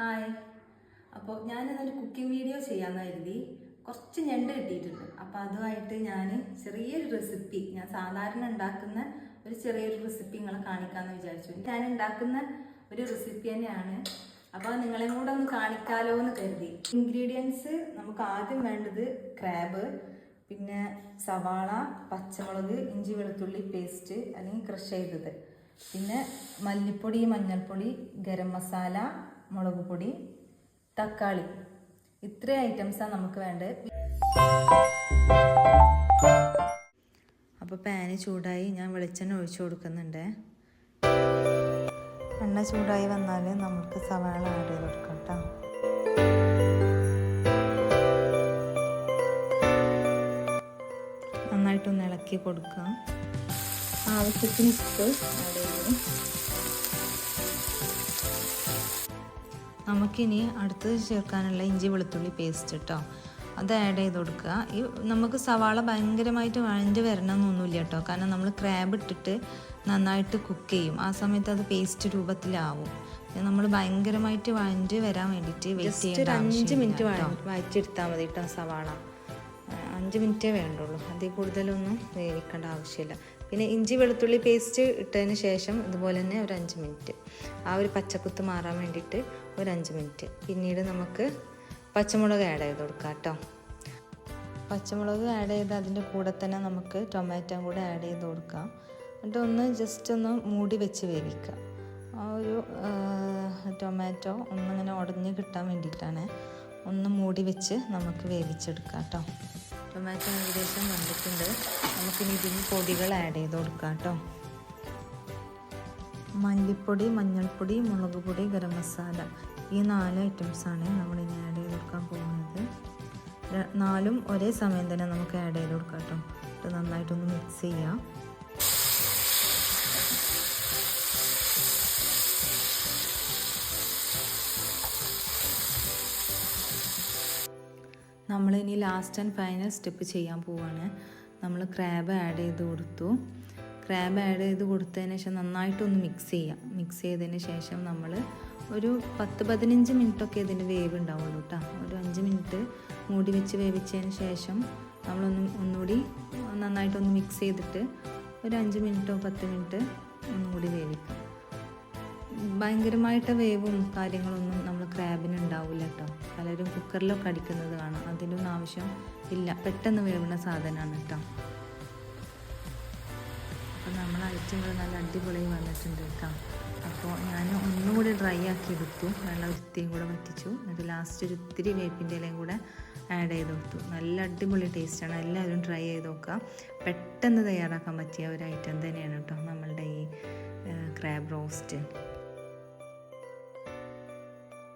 Hi. അപ്പോൾ ഞാനിന്നൊരു cooking video ചെയ്യാമെന്ന് കരുതി കുറച്ച് ഞണ്ട് കിട്ടിയിട്ടുണ്ട്. അപ്പോൾ അതുമായിട്ട് ഞാൻ ചെറിയൊരു റെസിപ്പി ഞാൻ സാധാരണ ഉണ്ടാക്കുന്ന ഒരു ചെറിയൊരു റെസിപ്പി നിങ്ങളെ കാണിക്കാമെന്ന് വിചാരിച്ചു. ഞാൻ ഉണ്ടാക്കുന്ന ഒരു റെസിപ്പി തന്നെയാണ്. അപ്പോൾ നിങ്ങളെയും കൂടെ ഒന്ന് കാണിക്കാലോ എന്ന് കരുതി. ഇൻഗ്രീഡിയൻസ് നമുക്ക് ആദ്യം വേണ്ടത് ക്രാബ് പിന്നെ സവാള പച്ചമുളക് ഇഞ്ചി വെളുത്തുള്ളി പേസ്റ്റ് അല്ലെങ്കിൽ ക്രഷ് ചെയ്തത്. പിന്നെ മല്ലിപ്പൊടി മഞ്ഞൾപ്പൊടി ഗരം മസാല മുളക് പൊടി തക്കാളി. ഇത്രയും ഐറ്റംസാണ് നമുക്ക് വേണ്ടത്. അപ്പോൾ പാന് ചൂടായി ഞാൻ വെളിച്ചെണ്ണ ഒഴിച്ചു കൊടുക്കുന്നുണ്ട്. എണ്ണ ചൂടായി വന്നാൽ നമുക്ക് സവാള ആഡ് ചെയ്ത് കൊടുക്കാം കേട്ടോ. നന്നായിട്ടൊന്ന് ഇളക്കി കൊടുക്കാം. ആവശ്യത്തിന് ഉപ്പ് ആഡ് ചെയ്തു. നമുക്കിനി അടുത്തത് ചേർക്കാനുള്ള ഇഞ്ചി വെളുത്തുള്ളി പേസ്റ്റ് കേട്ടോ അത് ആഡ് ചെയ്ത് കൊടുക്കുക. ഈ നമുക്ക് സവാള ഭയങ്കരമായിട്ട് വഴഞ്ഞ് വരണമെന്നൊന്നുമില്ല കേട്ടോ കാരണം നമ്മൾ ക്രാബ് ഇട്ടിട്ട് നന്നായിട്ട് കുക്ക് ചെയ്യും. ആ സമയത്ത് അത് പേസ്റ്റ് രൂപത്തിലാവും. നമ്മൾ ഭയങ്കരമായിട്ട് വഴഞ്ഞ് വരാൻ വേണ്ടിയിട്ട് വെയിറ്റ് ചെയ്യേണ്ട അഞ്ച് മിനിറ്റ് വഴച്ചെടുത്താൽ മതി കേട്ടോ സവാള. അഞ്ച് മിനിറ്റേ വേണ്ടുള്ളൂ. അതിൽ കൂടുതലൊന്നും വേവിക്കേണ്ട ആവശ്യമില്ല. പിന്നെ ഇഞ്ചി വെളുത്തുള്ളി പേസ്റ്റ് ഇട്ടതിന് ശേഷം ഇതുപോലെ തന്നെ ഒരു അഞ്ച് മിനിറ്റ്. ആ ഒരു പച്ചക്കുത്ത് മാറാൻ വേണ്ടിയിട്ട് ഒരു അഞ്ച് മിനിറ്റ്. പിന്നീട് നമുക്ക് പച്ചമുളക് ആഡ് ചെയ്ത് കൊടുക്കാം കേട്ടോ. പച്ചമുളക് ആഡ് ചെയ്ത് അതിന്റെ കൂടെ തന്നെ നമുക്ക് ടൊമാറ്റോ കൂടെ ആഡ് ചെയ്ത് കൊടുക്കാം. എന്നിട്ട് ഒന്ന് ജസ്റ്റ് ഒന്ന് മൂടി വെച്ച് വേവിക്കുക. ആ ഒരു ടൊമാറ്റോ ഒന്നിങ്ങനെ ഉടഞ്ഞ് കിട്ടാൻ വേണ്ടിയിട്ടാണ് ഒന്ന് മൂടി വെച്ച് നമുക്ക് വേവിച്ചെടുക്കാം കേട്ടോ. ടൊമാറ്റോ ഏകദേശം വന്നിട്ടുണ്ട്. നമുക്കിനി ഇതിന് പൊടികൾ ആഡ് ചെയ്ത് കൊടുക്കാം കേട്ടോ. മല്ലിപ്പൊടി മഞ്ഞൾപ്പൊടി മുളക് പൊടി ഗരം മസാല ഈ നാല് ഐറ്റംസാണ് നമ്മളിനി ആഡ് ചെയ്ത് കൊടുക്കാൻ പോകുന്നത്. നാലും ഒരേ സമയം തന്നെ നമുക്ക് ആഡ് ചെയ്ത് കൊടുക്കാം കേട്ടോ. നന്നായിട്ടൊന്ന് മിക്സ് ചെയ്യാം. നമ്മളിനി ലാസ്റ്റ് ആൻഡ് ഫൈനൽ സ്റ്റെപ്പ് ചെയ്യാൻ പോവാണ്. നമ്മൾ ക്രാബ് ആഡ് ചെയ്ത് കൊടുത്തു. ക്രാബ് ആഡ് ചെയ്ത് കൊടുത്തതിന് ശേഷം നന്നായിട്ടൊന്ന് മിക്സ് ചെയ്യാം. മിക്സ് ചെയ്തതിന് ശേഷം നമ്മൾ ഒരു പത്ത് പതിനഞ്ച് മിനിറ്റൊക്കെ ഇതിന് വേവ് ഉണ്ടാവുള്ളൂ കേട്ടോ ഒരു അഞ്ച് മിനിറ്റ് മൂടി വെച്ച് വേവിച്ചതിന് ശേഷം നമ്മളൊന്ന് ഒന്നുകൂടി നന്നായിട്ടൊന്ന് മിക്സ് ചെയ്തിട്ട് ഒരു അഞ്ച് മിനിറ്റോ പത്ത് മിനിറ്റ് ഒന്നുകൂടി വേവിക്കാം. ഭയങ്കരമായിട്ട് വേവും കാര്യങ്ങളൊന്നും നമ്മൾ ക്രാബിന് ഉണ്ടാവില്ല കേട്ടോ. പലരും കുക്കറിലൊക്കെ അടിക്കുന്നത് കാണാം. അതിനൊന്നും ആവശ്യം ഇല്ല. പെട്ടെന്ന് വേവുന്ന സാധനമാണ് കേട്ടോ. അപ്പോൾ നമ്മൾ ഐറ്റങ്ങൾ നല്ല അടിപൊളി വന്നിട്ടുണ്ട് കേട്ടോ. അപ്പോൾ ഞാൻ ഒന്നുകൂടി ഡ്രൈ ആക്കി എടുത്തു. നല്ല വൃത്തിയും കൂടെ വറ്റിച്ചു. എന്നിട്ട് ലാസ്റ്റ് ഒരു ഇത്തിരി വേപ്പിന്റെ ഇലയും കൂടെ ആഡ് ചെയ്ത് കൊടുത്തു. നല്ല അടിപൊളി ടേസ്റ്റാണ് എല്ലാവരും ട്രൈ ചെയ്ത് നോക്കുക. പെട്ടെന്ന് തയ്യാറാക്കാൻ പറ്റിയ ഒരു ഐറ്റം തന്നെയാണ് കേട്ടോ നമ്മളുടെ ഈ ക്രാബ് റോസ്റ്റ്